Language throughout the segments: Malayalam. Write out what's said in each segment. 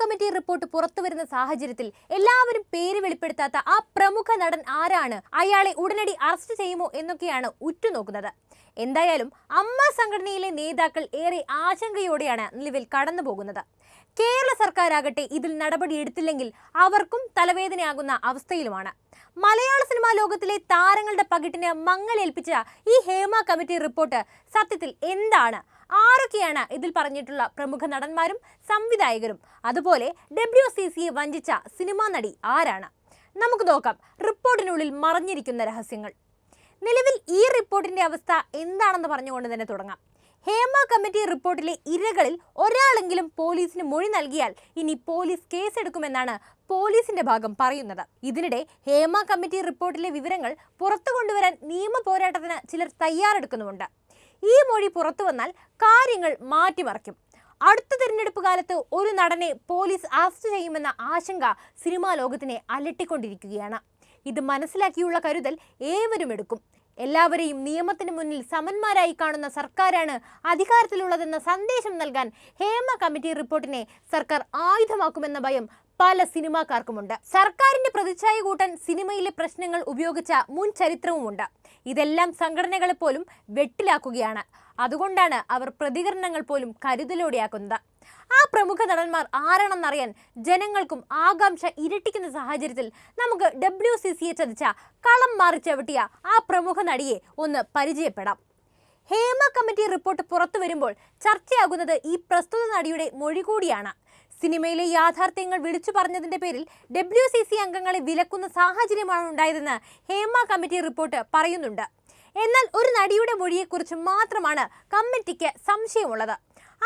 കമ്മിറ്റി റിപ്പോർട്ട് പുറത്തു വരുന്ന സാഹചര്യത്തിൽ എല്ലാവരും പേര് വെളിപ്പെടുത്താത്ത ആ പ്രമുഖ നടൻ ആരാണ്? അയാളെ ഉടനടി അറസ്റ്റ് ചെയ്യുമോ എന്നൊക്കെയാണ് ഉറ്റുനോക്കുന്നത്. എന്തായാലും അമ്മ സംഘടനയിലെ നേതാക്കൾ ഏറെ ആശങ്കയോടെയാണ് നിലവിൽ കടന്നുപോകുന്നത്. കേരള സർക്കാരാകട്ടെ ഇതിൽ നടപടി എടുത്തില്ലെങ്കിൽ അവർക്കും തലവേദനയാകുന്ന അവസ്ഥയിലുമാണ്. മലയാള സിനിമാ ലോകത്തിലെ താരങ്ങളുടെ പകിട്ടിന് മങ്ങലേൽപ്പിച്ച ഈ ഹേമ കമ്മിറ്റി റിപ്പോർട്ട് സത്യത്തിൽ എന്താണ്? ആരൊക്കെയാണ് ഇതിൽ പറഞ്ഞിട്ടുള്ള പ്രമുഖ നടന്മാരും സംവിധായകരും? അതുപോലെ ഡബ്ല്യു സി സിയെ വഞ്ചിച്ച സിനിമാ നടി ആരാണ്? നമുക്ക് നോക്കാം. റിപ്പോർട്ടിനുള്ളിൽ മറഞ്ഞിരിക്കുന്ന രഹസ്യങ്ങൾ. നിലവിൽ ഈ റിപ്പോർട്ടിന്റെ അവസ്ഥ എന്താണെന്ന് പറഞ്ഞുകൊണ്ട് തന്നെ തുടങ്ങാം. ഹേമ കമ്മിറ്റി റിപ്പോർട്ടിലെ ഇരകളിൽ ഒരാളെങ്കിലും പോലീസിന് മൊഴി നൽകിയാൽ ഇനി പോലീസ് കേസെടുക്കുമെന്നാണ് പോലീസിന്റെ ഭാഗം പറയുന്നത്. ഇതിനിടെ ഹേമ കമ്മിറ്റി റിപ്പോർട്ടിലെ വിവരങ്ങൾ പുറത്തു കൊണ്ടുവരാൻ നിയമ പോരാട്ടത്തിന് ചിലർ തയ്യാറെടുക്കുന്നുമുണ്ട്. ഈ മൊഴി പുറത്തു വന്നാൽ കാര്യങ്ങൾ മാറ്റിമറിക്കും. അടുത്ത തിരഞ്ഞെടുപ്പ് കാലത്ത് ഒരു നടനെ പോലീസ് അറസ്റ്റ് ചെയ്യുമെന്ന ആശങ്ക സിനിമാ ലോകത്തിനെ അലട്ടിക്കൊണ്ടിരിക്കുകയാണ്. ഇത് മനസ്സിലാക്കിയുള്ള കരുതൽ ഏവരും എടുക്കും. എല്ലാവരെയും നിയമത്തിന് മുന്നിൽ സമന്മാരായി കാണുന്ന സർക്കാരാണ് അധികാരത്തിലുള്ളതെന്ന സന്ദേശം നൽകാൻ ഹേമ കമ്മിറ്റി റിപ്പോർട്ടിനെ സർക്കാർ ആയുധമാക്കുമെന്ന ഭയം പല സിനിമാക്കാർക്കുമുണ്ട്. സർക്കാരിന്റെ പ്രതിച്ഛായ കൂട്ടാൻ സിനിമയിലെ പ്രശ്നങ്ങൾ ഉപയോഗിച്ച മുൻ ചരിത്രവുമുണ്ട്. ഇതെല്ലാം സംഘടനകളെ പോലും വെട്ടിലാക്കുകയാണ്. അതുകൊണ്ടാണ് അവർ പ്രതികരണങ്ങൾ പോലും കരുതലോടെയാക്കുന്നത്. ആ പ്രമുഖ നടന്മാർ ആരാണെന്നറിയാൻ ജനങ്ങൾക്കും ആകാംക്ഷ ഇരട്ടിക്കുന്ന സാഹചര്യത്തിൽ നമുക്ക് ഡബ്ല്യു സി സിയെ ചതിച്ച കളം മാറി ചവിട്ടിയ ആ പ്രമുഖ നടിയെ ഒന്ന് പരിചയപ്പെടാം. ഹേമ കമ്മിറ്റി റിപ്പോർട്ട് പുറത്തു വരുമ്പോൾ ചർച്ചയാകുന്നത് ഈ പ്രസ്തുത നടിയുടെ മൊഴി കൂടിയാണ്. സിനിമയിലെ യാഥാർത്ഥ്യങ്ങൾ വിളിച്ചു പറഞ്ഞതിന്റെ പേരിൽ ഡബ്ല്യു സി സി അംഗങ്ങളെ വിലക്കുന്ന സാഹചര്യമാണ് ഉണ്ടായതെന്ന് ഹേമ കമ്മിറ്റി റിപ്പോർട്ട് പറയുന്നുണ്ട്. എന്നാൽ ഒരു നടിയുടെ മൊഴിയെക്കുറിച്ച് മാത്രമാണ് കമ്മിറ്റിക്ക് സംശയമുള്ളത്.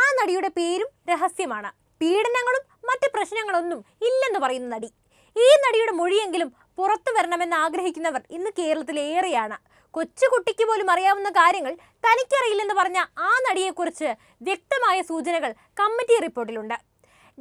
ആ നടിയുടെ പേരും രഹസ്യമാണ്. പീഡനങ്ങളും മറ്റ് പ്രശ്നങ്ങളൊന്നും ഇല്ലെന്ന് പറയുന്ന നടി. ഈ നടിയുടെ മൊഴിയെങ്കിലും പുറത്തു വരണമെന്ന് ആഗ്രഹിക്കുന്നവർ ഇന്ന് കേരളത്തിലേറെയാണ്. കൊച്ചുകുട്ടിക്ക് പോലും അറിയാവുന്ന കാര്യങ്ങൾ തനിക്കറിയില്ലെന്ന് പറഞ്ഞ ആ നടിയെക്കുറിച്ച് വ്യക്തമായ സൂചനകൾ കമ്മിറ്റി റിപ്പോർട്ടിലുണ്ട്.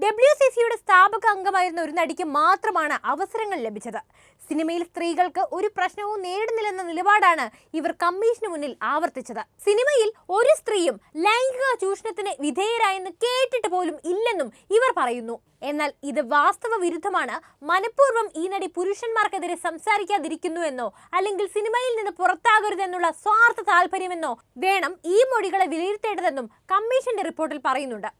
ഡബ്ല്യു സി സിയുടെ സ്ഥാപക അംഗമായിരുന്ന ഒരു നടിക്ക് മാത്രമാണ് അവസരങ്ങൾ ലഭിച്ചത്. സിനിമയിൽ സ്ത്രീകൾക്ക് ഒരു പ്രശ്നവും നേരിടുന്നില്ലെന്ന നിലപാടാണ് ഇവർ കമ്മീഷന് മുന്നിൽ ആവർത്തിച്ചത്. സിനിമയിൽ ഒരു സ്ത്രീയും ലൈംഗിക ചൂഷണത്തിന് വിധേയരായെന്ന് കേട്ടിട്ട് പോലും ഇല്ലെന്നും ഇവർ പറയുന്നു. എന്നാൽ ഇത് വാസ്തവ വിരുദ്ധമാണ്. മനഃപൂർവം ഈ നടി പുരുഷന്മാർക്കെതിരെ സംസാരിക്കാതിരിക്കുന്നു എന്നോ അല്ലെങ്കിൽ സിനിമയിൽ നിന്ന് പുറത്താകരുതെന്നുള്ള സ്വാർത്ഥ താല്പര്യമെന്നോ വേണം ഈ മൊഴികളെ വിലയിരുത്തേണ്ടതെന്നും കമ്മീഷന്റെ റിപ്പോർട്ടിൽ പറയുന്നുണ്ട്.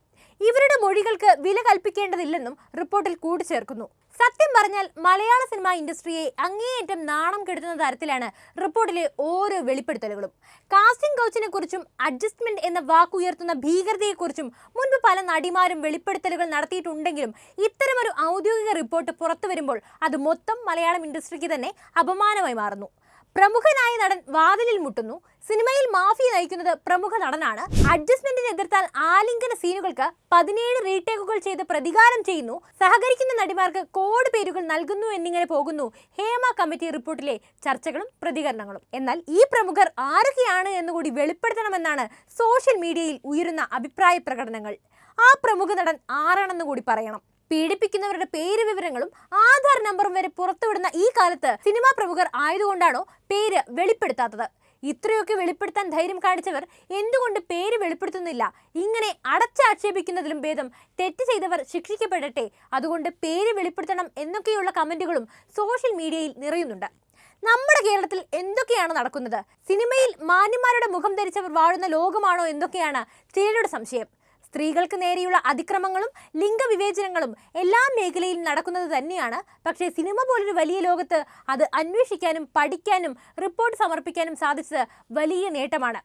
ഇവരുടെ മൊഴികൾക്ക് വില കൽപ്പിക്കേണ്ടതില്ലെന്നും റിപ്പോർട്ടിൽ കൂട്ടിച്ചേർക്കുന്നു സത്യം പറഞ്ഞാൽ മലയാള സിനിമാ ഇൻഡസ്ട്രിയെ അങ്ങേയറ്റം നാണം കെടുത്തുന്ന തരത്തിലാണ് റിപ്പോർട്ടിലെ ഓരോ വെളിപ്പെടുത്തലുകളും. കാസ്റ്റിംഗ് കൗച്ചിനെ കുറിച്ചും അഡ്ജസ്റ്റ്മെന്റ് എന്ന വാക്കുയർത്തുന്ന ഭീകരതയെക്കുറിച്ചും മുൻപ് പല നടിമാരും വെളിപ്പെടുത്തലുകൾ നടത്തിയിട്ടുണ്ടെങ്കിലും ഇത്തരമൊരു ഔദ്യോഗിക റിപ്പോർട്ട് പുറത്തു വരുമ്പോൾ അത് മൊത്തം മലയാളം ഇൻഡസ്ട്രിക്ക് തന്നെ അപമാനമായി മാറുന്നു. പ്രമുഖനായ നടൻ വാതിലിൽ മുട്ടുന്നു. സിനിമയിൽ മാഫിയ നയിക്കുന്നത് പ്രമുഖ നടനാണ്. അഡ്ജസ്റ്റ്മെന്റിനെ എതിർത്താൽ ആലിംഗന സീനുകൾക്ക് പതിനേഴ് റീടേക്കുകൾ ചെയ്ത് പ്രതികാരം ചെയ്യുന്നു. സഹകരിക്കുന്ന നടിമാർക്ക് കോഡ് പേരുകൾ നൽകുന്നു എന്നിങ്ങനെ പോകുന്നു ഹേമ കമ്മിറ്റി റിപ്പോർട്ടിലെ ചർച്ചകളും പ്രതികരണങ്ങളും. എന്നാൽ ഈ പ്രമുഖർ ആരൊക്കെയാണ് എന്നുകൂടി വെളിപ്പെടുത്തണമെന്നാണ് സോഷ്യൽ മീഡിയയിൽ ഉയരുന്ന അഭിപ്രായ പ്രകടനങ്ങൾ. ആ പ്രമുഖ നടൻ ആരാണെന്ന് കൂടി പറയണം. പീഡിപ്പിക്കുന്നവരുടെ പേര് വിവരങ്ങളും ആധാർ നമ്പറും വരെ പുറത്തുവിടുന്ന ഈ കാലത്ത് സിനിമാ പ്രമുഖർ ആയതുകൊണ്ടാണോ പേര് വെളിപ്പെടുത്താത്തത്? ഇത്രയൊക്കെ വെളിപ്പെടുത്താൻ ധൈര്യം കാണിച്ചവർ എന്തുകൊണ്ട് പേര് വെളിപ്പെടുത്തുന്നില്ല? ഇങ്ങനെ അടച്ചാക്ഷേപിക്കുന്നതിലും ഭേദം തെറ്റ് ചെയ്തവർ ശിക്ഷിക്കപ്പെടട്ടെ. അതുകൊണ്ട് പേര് വെളിപ്പെടുത്തണം എന്നൊക്കെയുള്ള കമന്റുകളും സോഷ്യൽ മീഡിയയിൽ നിറയുന്നുണ്ട്. നമ്മുടെ കേരളത്തിൽ എന്തൊക്കെയാണ് നടക്കുന്നത്? സിനിമയിൽ മാന്യന്മാരുടെ മുഖം ധരിച്ചവർ വാഴുന്ന ലോകമാണോ എന്തൊക്കെയാണ് ചിലരുടെ സംശയം. സ്ത്രീകൾക്ക് നേരെയുള്ള അതിക്രമങ്ങളും ലിംഗവിവേചനങ്ങളും എല്ലാ മേഖലയിലും നടക്കുന്നത് തന്നെയാണ്. പക്ഷേ സിനിമ പോലൊരു വലിയ ലോകത്ത് അത് അന്വേഷിക്കാനും പഠിക്കാനും റിപ്പോർട്ട് സമർപ്പിക്കാനും സാധിച്ചത് വലിയ നേട്ടമാണ്.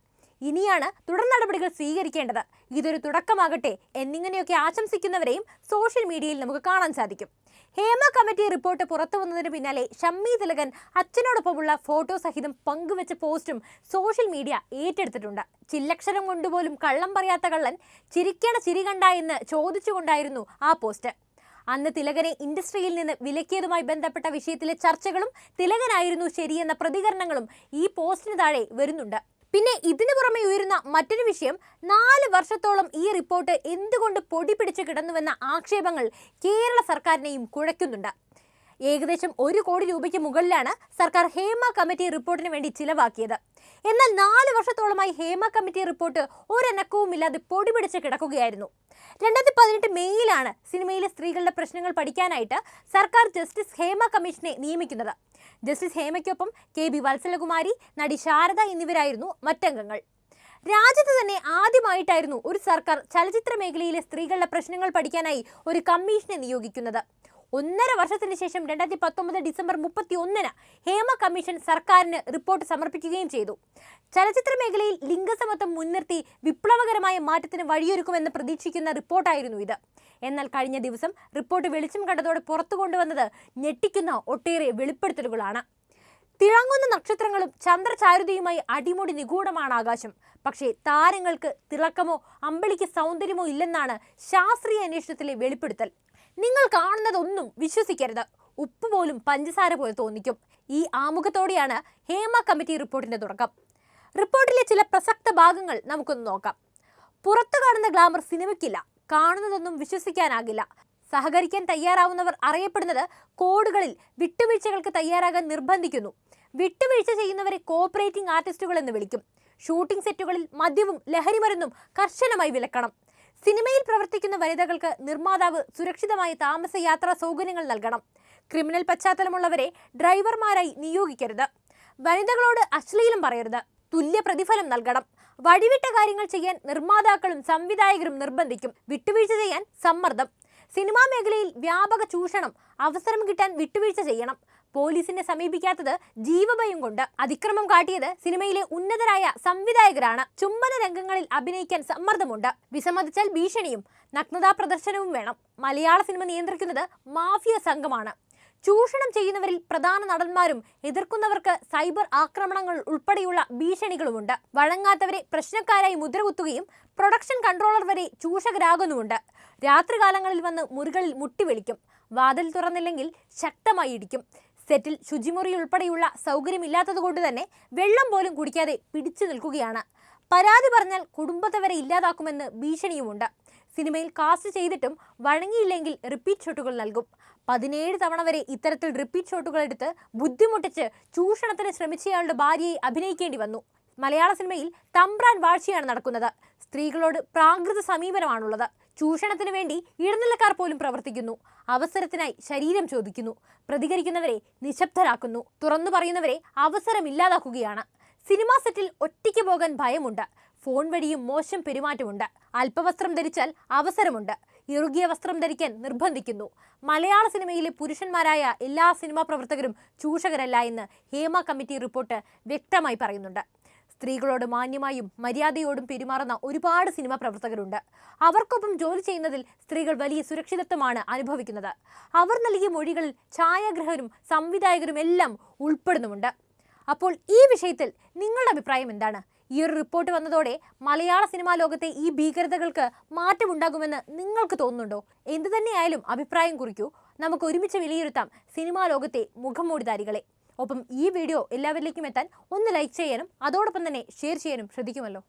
ഇനിയാണ് തുടർ നടപടികൾ സ്വീകരിക്കേണ്ടത്. ഇതൊരു തുടക്കമാകട്ടെ എന്നിങ്ങനെയൊക്കെ ആശംസിക്കുന്നവരെയും സോഷ്യൽ മീഡിയയിൽ നമുക്ക് കാണാൻ സാധിക്കും. ഹേമ കമ്മിറ്റി റിപ്പോർട്ട് പുറത്തു വന്നതിന് പിന്നാലെ ഷമ്മി തിലകൻ അച്ഛനോടൊപ്പമുള്ള ഫോട്ടോ സഹിതം പങ്കുവെച്ച പോസ്റ്റും സോഷ്യൽ മീഡിയ ഏറ്റെടുത്തിട്ടുണ്ട്. ചില്ലക്ഷരം കൊണ്ടുപോലും കള്ളം പറയാത്ത കള്ളൻ ചിരിക്കണ ചിരി കണ്ട എന്ന് ചോദിച്ചുകൊണ്ടായിരുന്നു ആ പോസ്റ്റ്. അന്ന് തിലകനെ ഇൻഡസ്ട്രിയിൽ നിന്ന് വിലക്കിയതുമായി ബന്ധപ്പെട്ട വിഷയത്തിലെ ചർച്ചകളും തിലകനായിരുന്നു ശരിയെന്ന പ്രതികരണങ്ങളും ഈ പോസ്റ്റിന് താഴെ വരുന്നുണ്ട്. പിന്നെ ഇതിനു പുറമെ ഉയരുന്ന മറ്റൊരു വിഷയം നാല് വർഷത്തോളം ഈ റിപ്പോർട്ട് എന്തുകൊണ്ട് പൊടി പിടിച്ച് കിടന്നുവെന്ന ആക്ഷേപങ്ങൾ കേരള സർക്കാരിനെയും കുഴയ്ക്കുന്നുണ്ട്. ഏകദേശം ഒരു കോടി രൂപയ്ക്ക് മുകളിലാണ് സർക്കാർ ഹേമ കമ്മിറ്റി റിപ്പോർട്ടിന് വേണ്ടി ചിലവാക്കിയത്. എന്നാൽ നാല് വർഷത്തോളമായി ഹേമ കമ്മിറ്റി റിപ്പോർട്ട് ഒരനക്കവും ഇല്ലാതെ പൊടിപിടിച്ച് കിടക്കുകയായിരുന്നു. രണ്ടായിരത്തി പതിനെട്ട് മെയ്യിലാണ് സിനിമയിലെ സ്ത്രീകളുടെ പ്രശ്നങ്ങൾ പഠിക്കാനായിട്ട് സർക്കാർ ജസ്റ്റിസ് ഹേമ കമ്മീഷനെ നിയമിക്കുന്നത്. ജസ്റ്റിസ് ഹേമയ്ക്കൊപ്പം കെ ബി വത്സലകുമാരി നടി ശാരദ എന്നിവരായിരുന്നു മറ്റംഗങ്ങൾ. രാജ്യത്ത് തന്നെ ആദ്യമായിട്ടായിരുന്നു ഒരു സർക്കാർ ചലച്ചിത്ര മേഖലയിലെ സ്ത്രീകളുടെ പ്രശ്നങ്ങൾ പഠിക്കാനായി ഒരു കമ്മീഷനെ നിയോഗിക്കുന്നത്. ഒന്നര വർഷത്തിന് ശേഷം രണ്ടായിരത്തി പത്തൊമ്പത് ഡിസംബർ മുപ്പത്തി ഒന്നിന് ഹേമ കമ്മീഷൻ സർക്കാരിന് റിപ്പോർട്ട് സമർപ്പിക്കുകയും ചെയ്തു. ചലച്ചിത്ര മേഖലയിൽ ലിംഗസമത്വം മുൻനിർത്തി വിപ്ലവകരമായ മാറ്റത്തിന് വഴിയൊരുക്കുമെന്ന് പ്രതീക്ഷിക്കുന്ന റിപ്പോർട്ടായിരുന്നു ഇത്. എന്നാൽ കഴിഞ്ഞ ദിവസം റിപ്പോർട്ട് വെളിച്ചം കണ്ടതോടെ പുറത്തു കൊണ്ടുവന്നത് ഞെട്ടിക്കുന്ന ഒട്ടേറെ വെളിപ്പെടുത്തലുകളാണ്. തിളങ്ങുന്ന നക്ഷത്രങ്ങളും ചന്ദ്രചാരുതയുമായി അടിമുടി നിഗൂഢമാണ് ആകാശം. പക്ഷേ താരങ്ങൾക്ക് തിളക്കമോ അമ്പളിക്ക് സൗന്ദര്യമോ ഇല്ലെന്നാണ് ശാസ്ത്രീയ അന്വേഷണത്തിലെ വെളിപ്പെടുത്തൽ. നിങ്ങൾ കാണുന്നതൊന്നും വിശ്വസിക്കരുത്. ഉപ്പ് പോലും പഞ്ചസാര പോലെ തോന്നിക്കും. ഈ ആമുഖത്തോടെയാണ് ഹേമ കമ്മിറ്റി റിപ്പോർട്ടിന്റെ തുടക്കം. റിപ്പോർട്ടിലെ ചില പ്രസക്ത ഭാഗങ്ങൾ നമുക്കൊന്ന് നോക്കാം. പുറത്തു കാണുന്ന ഗ്ലാമർ സിനിമയ്ക്കില്ല. കാണുന്നതൊന്നും വിശ്വസിക്കാനാകില്ല. സഹകരിക്കാൻ തയ്യാറാവുന്നവർ അറിയപ്പെടുന്നത് കോഡുകളിൽ വിട്ടുവീഴ്ചകൾക്ക് തയ്യാറാകാൻ നിർബന്ധിക്കുന്നു. വിട്ടുവീഴ്ച ചെയ്യുന്നവരെ കോപ്പറേറ്റിംഗ് ആർട്ടിസ്റ്റുകൾ എന്ന് വിളിക്കും. ഷൂട്ടിംഗ് സെറ്റുകളിൽ മദ്യവും ലഹരിമരുന്നും കർശനമായി വിലക്കണം. സിനിമയിൽ പ്രവർത്തിക്കുന്ന വനിതകൾക്ക് നിർമ്മാതാവ് സുരക്ഷിതമായ താമസ യാത്രാ സൗകര്യങ്ങൾ നൽകണം. ക്രിമിനൽ പശ്ചാത്തലമുള്ളവരെ ഡ്രൈവർമാരായി നിയോഗിക്കരുത്. വനിതകളോട് അശ്ലീലം പറയരുത്. തുല്യ പ്രതിഫലം നൽകണം. വഴിവിട്ട കാര്യങ്ങൾ ചെയ്യാൻ നിർമ്മാതാക്കളും സംവിധായകരും നിർബന്ധിക്കും. വിട്ടുവീഴ്ച ചെയ്യാൻ സമ്മർദ്ദം. സിനിമാ മേഖലയിൽ വ്യാപക ചൂഷണം. അവസരം കിട്ടാൻ വിട്ടുവീഴ്ച ചെയ്യണം. പോലീസിനെ സമീപിക്കാത്തത് ജീവഭയം കൊണ്ട് അതിക്രമം കാട്ടിയത് സിനിമയിലെ ഉന്നതരായ സംവിധായകരാണ്. ചുംബന രംഗങ്ങളിൽ അഭിനയിക്കാൻ സമ്മർദ്ദമുണ്ട്. വിസമ്മതിച്ചാൽ ഭീഷണിയും നഗ്നതാ പ്രദർശനവും വേണം. മലയാള സിനിമ നിയന്ത്രിക്കുന്നത് മാഫിയ സംഘമാണ്. ചൂഷണം ചെയ്യുന്നവരിൽ പ്രധാന നടന്മാരും എതിർക്കുന്നവർക്ക് സൈബർ ആക്രമണങ്ങൾ ഉൾപ്പെടെയുള്ള ഭീഷണികളുമുണ്ട്. വഴങ്ങാത്തവരെ പ്രശ്നക്കാരായി മുദ്രകുത്തുകയും പ്രൊഡക്ഷൻ കൺട്രോളർ വരെ ചൂഷകരാകുന്നുമുണ്ട്. രാത്രികാലങ്ങളിൽ വന്ന് മുറികളിൽ മുട്ടിവിളിക്കും വാതിൽ തുറന്നില്ലെങ്കിൽ ശക്തമായി ഇടിക്കും. സെറ്റിൽ ശുചിമുറി ഉൾപ്പെടെയുള്ള സൗകര്യമില്ലാത്തതുകൊണ്ട് തന്നെ വെള്ളം പോലും കുടിക്കാതെ പിടിച്ചു നിൽക്കുകയാണ്. പരാതി പറഞ്ഞാൽ കുടുംബത്തെ വരെ ഇല്ലാതാക്കുമെന്ന് ഭീഷണിയുമുണ്ട്. സിനിമയിൽ കാസ്റ്റ് ചെയ്തിട്ടും വഴങ്ങിയില്ലെങ്കിൽ റിപ്പീറ്റ് ഷോട്ടുകൾ നൽകും. പതിനേഴ് തവണ വരെ ഇത്തരത്തിൽ റിപ്പീറ്റ് ഷോട്ടുകൾ എടുത്ത് ബുദ്ധിമുട്ടിച്ച് ചൂഷണത്തിന് ശ്രമിച്ചയാളുടെ ഭാര്യയെ അഭിനയിക്കേണ്ടി വന്നു. മലയാള സിനിമയിൽ തമ്പ്രാൻ വാഴ്ചയാണ് നടക്കുന്നത്. സ്ത്രീകളോട് പ്രാകൃത സമീപനമാണുള്ളത്. ചൂഷണത്തിന് വേണ്ടി ഇടനിലക്കാർ പോലും പ്രവർത്തിക്കുന്നു. അവസരത്തിനായി ശരീരം ചോദിക്കുന്നു. പ്രതികരിക്കുന്നവരെ നിശബ്ദരാക്കുന്നു. തുറന്നു പറയുന്നവരെ അവസരമില്ലാതാക്കുകയാണ്. സിനിമാ സെറ്റിൽ ഒറ്റയ്ക്ക് പോകാൻ ഭയമുണ്ട്. ഫോൺ വഴിയും മോശം പെരുമാറ്റമുണ്ട്. അല്പവസ്ത്രം ധരിച്ചാൽ അവസരമുണ്ട്. ഇറുകിയ വസ്ത്രം ധരിക്കാൻ നിർബന്ധിക്കുന്നു. മലയാള സിനിമയിലെ പുരുഷന്മാരായ എല്ലാ സിനിമാ പ്രവർത്തകരും ചൂഷകരല്ല എന്ന് ഹേമ കമ്മിറ്റി റിപ്പോർട്ട് വ്യക്തമായി പറയുന്നുണ്ട്. സ്ത്രീകളോട് മാന്യമായും മര്യാദയോടും പെരുമാറുന്ന ഒരുപാട് സിനിമാ പ്രവർത്തകരുണ്ട്. അവർക്കൊപ്പം ജോലി ചെയ്യുന്നതിൽ സ്ത്രീകൾ വലിയ സുരക്ഷിതത്വമാണ് അനുഭവിക്കുന്നത്. അവർ നൽകിയ മൊഴികളിൽ ഛായാഗ്രഹരും സംവിധായകരും എല്ലാം ഉൾപ്പെടുന്നുമുണ്ട്. അപ്പോൾ ഈ വിഷയത്തിൽ നിങ്ങളുടെ അഭിപ്രായം എന്താണ്? ഈ ഒരു റിപ്പോർട്ട് വന്നതോടെ മലയാള സിനിമാ ലോകത്തെ ഈ ഭീകരതകൾക്ക് മാറ്റമുണ്ടാകുമെന്ന് നിങ്ങൾക്ക് തോന്നുന്നുണ്ടോ? എന്തു തന്നെയായാലും അഭിപ്രായം കുറിക്കൂ. നമുക്ക് ഒരുമിച്ച് വിലയിരുത്താം സിനിമാ ലോകത്തെ മുഖംമൂടിധാരികളെ. ഒപ്പം ഈ വീഡിയോ എല്ലാവരിലേക്കും എത്താൻ ഒന്ന് ലൈക്ക് ചെയ്യാനും അതോടൊപ്പം തന്നെ ഷെയർ ചെയ്യാനും ശ്രദ്ധിക്കുമല്ലോ.